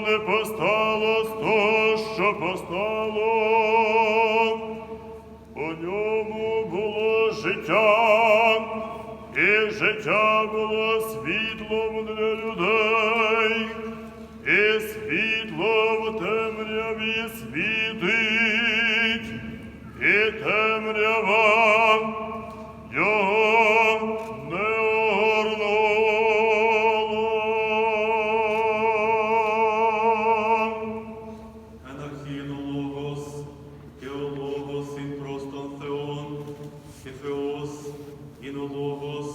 не постало з того, що постало. У ньому було життя, і життя було світлом для людей, і світло в темряві світить, Filho do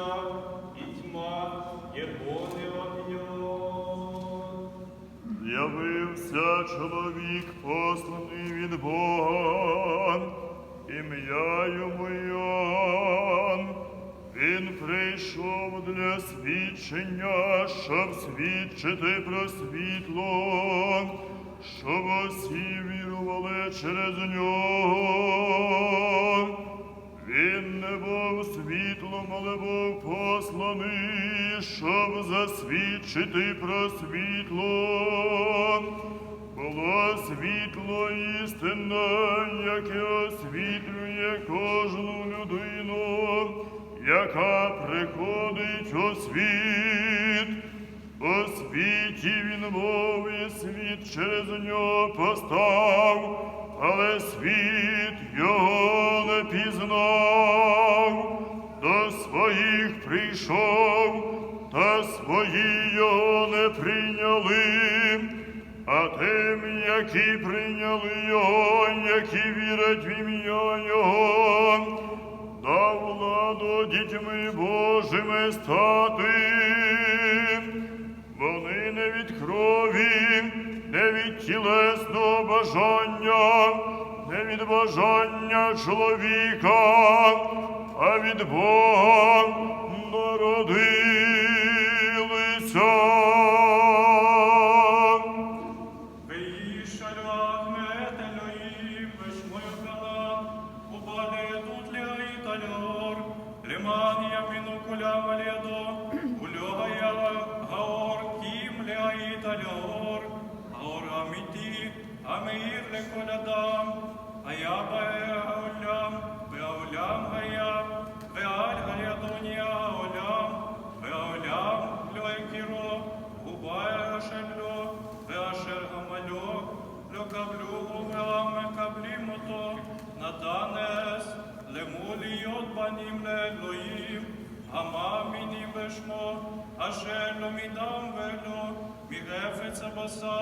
світиться, і тьма його не об'єднана. З'явився чоловік, посланий від Бога, ім'я йому Йоанн. Він прийшов для свідчення, щоб свідчити про світло, щоб усі вірували через нього. Був світлом, посланий, щоб засвідчити про світло. Було світло істинне, яке освітлює кожну людину, яка приходить у світ. У світі він був і світ через нього постав, але світ його не пізнав, до своїх прийшов, та свої його не прийняли, а тим, які прийняли його, які вірять в ім'я Його, дав владу дітьми Божими стати. Вони не від крові, не від тілесного бажання, не від бажання чоловіка, а від Бога народилися. Гаор ким ля италер, памяти, а мир лекодам, а я баулям, баулям гаям, беаль гаядуния олям, баулям лёйкиро, губая шельо, беашер гамалё, лёкаблю гумрам, каблимото, натанес, лемулиот баним леглоим, Αμά μην ημεσμό, ασέλο μην τάμβελο, μη γέφετσα μπασά,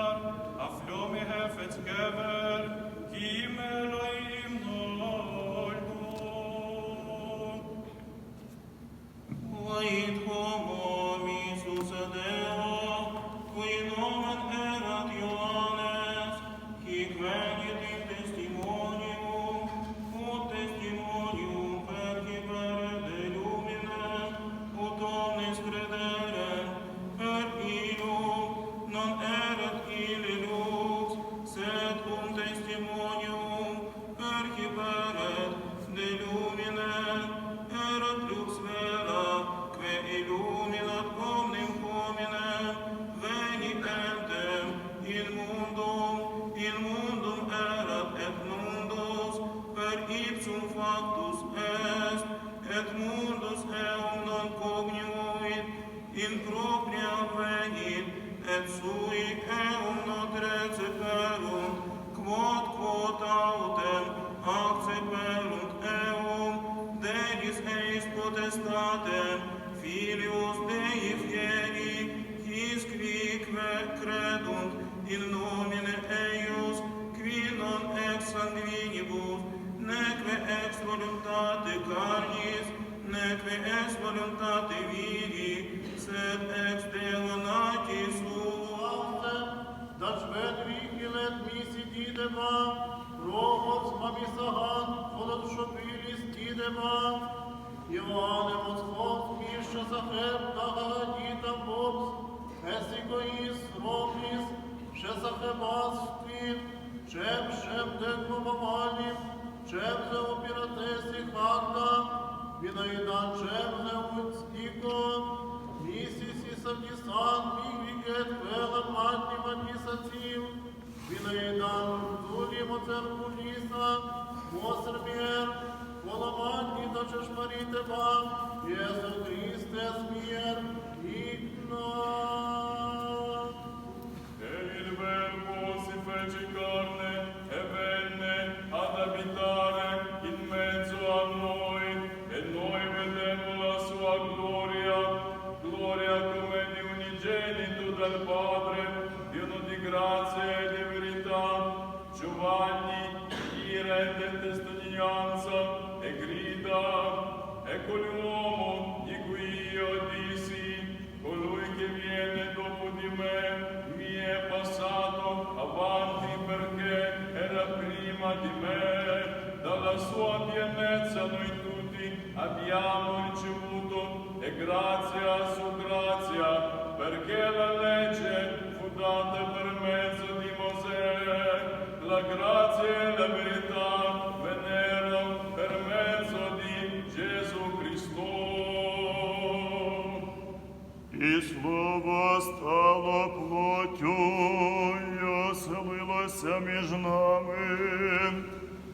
voluntate carnis, neque ex voluntate viri, sed ex Deo natis Славце, да жве дві лет місяці деба, Ромос мамісаган, волод шопилі стідеба, Іоанне Мосхов, міша захеп, дагадіта бобс, Есікоїс, роміс, ще захебас твір, Чем шем ден побавалім, чем зе опіратесі хагда, Вінаїдан чем зе уцтіко, Місісі савдісан, мігвікет, вела матні матісаців, Вінаїдан зулі моцерку ліса, Мосермєр, Поламатні та чешмарітеба, Єсу Христе смір, ікна. Verbo si fece carne abbiamo ricevuto e grazia su grazia perché la legge fu data per mezzo di Mosè. La grazia e la verità vennero per mezzo di Gesù Cristo. І слово стало плоттю, і оселилося між нами,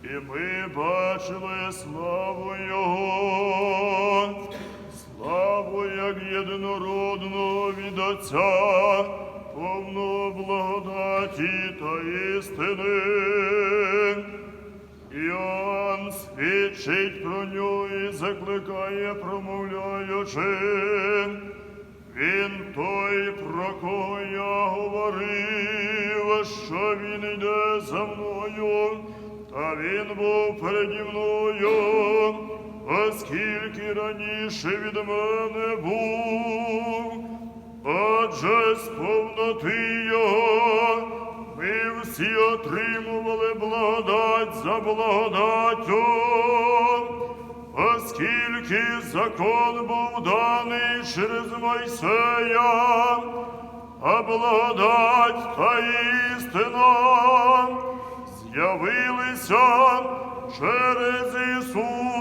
і ми бачили славу Його, славу як єдинородного від Отця, повну благодаті та істини. Іоанн свідчить про нього і закликає, промовляючи. Він той, про кого я говорив, що він йде за мною, та він був переді мною, оскільки раніше від мене був. Отже, з повноти його ми всі отримували благодать за благодаттю. Оскільки закон був даний через Мойсея, а благодать та істина з'явилися через Ісуса.